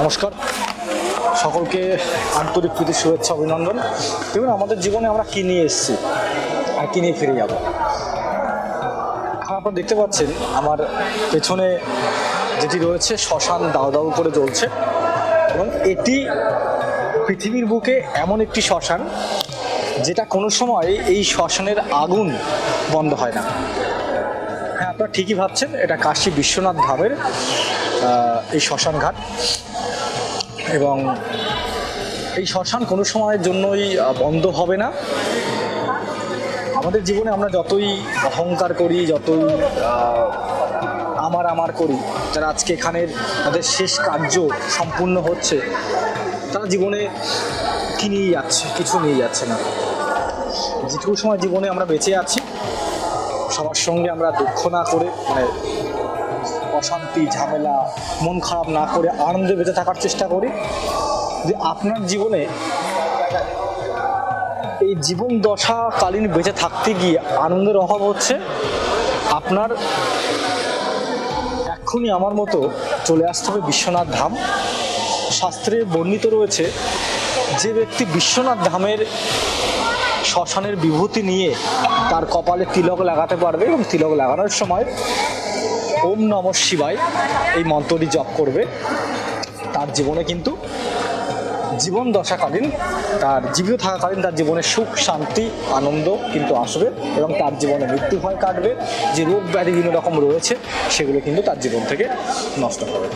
নমস্কার। সকলকে আন্তরিক প্রীতি, শুভেচ্ছা, অভিনন্দন। দেখুন আমাদের জীবনে আমরা কী নিয়ে এসেছি আর কী নিয়ে ফিরে যাব? আপনারা দেখতে পাচ্ছেন, আমার পেছনে যেটি রয়েছে, শ্মশান দাও দাও করে জ্বলছে এবং এটি পৃথিবীর বুকে এমন একটি শ্মশান, যেটা কোনো সময় এই শ্মশানের আগুন বন্ধ হয় না। হ্যাঁ আপনারা ঠিকই ভাবছেন, এটা কাশী বিশ্বনাথ ধামের এই শ্মশান ঘাট। এবং এই শ্মশান কোনো সময়ের জন্যই বন্ধ হবে না। আমাদের জীবনে আমরা যতই অহংকার করি, যতই আমার আমার করি, যারা আজকে এখানের তাদের শেষ কার্য সম্পূর্ণ হচ্ছে, তারা জীবনে কি নিয়ে যাচ্ছে, কিছু নিয়ে যাচ্ছে না। যেটুকু সময় জীবনে আমরা বেঁচে আছি, সবার সঙ্গে আমরা দুঃখ না করে মানে অশান্তি, ঝামেলা, মন খারাপ না করে আনন্দে বেঁচে থাকার চেষ্টা করি। যে আপনার জীবনে এই জীবন দশাকালীন বেঁচে থাকতে গিয়ে আনন্দের অভাব হচ্ছে, আপনার এক্ষুনি আমার মতো চলে আসতে হবে বিশ্বনাথ ধাম। শাস্ত্রে বর্ণিত রয়েছে, যে ব্যক্তি বিশ্বনাথ ধামের শ্মশানের বিভূতি নিয়ে তার কপালে তিলক লাগাতে পারবে এবং তিলক লাগানোর সময় ওম নম শিবায় এই মন্ত্রটি জপ করবে। তার জীবনে কিন্তু জীবন দশাকালীন, তার জীবিত থাকাকালীন তার জীবনে সুখ, শান্তি, আনন্দ কিন্তু আসবে এবং তার জীবনে মৃত্যু ভয় কাটবে। যে রোগ ব্যাধি বিভিন্ন রকম রয়েছে, সেগুলো কিন্তু তার জীবন থেকে নষ্ট হবে।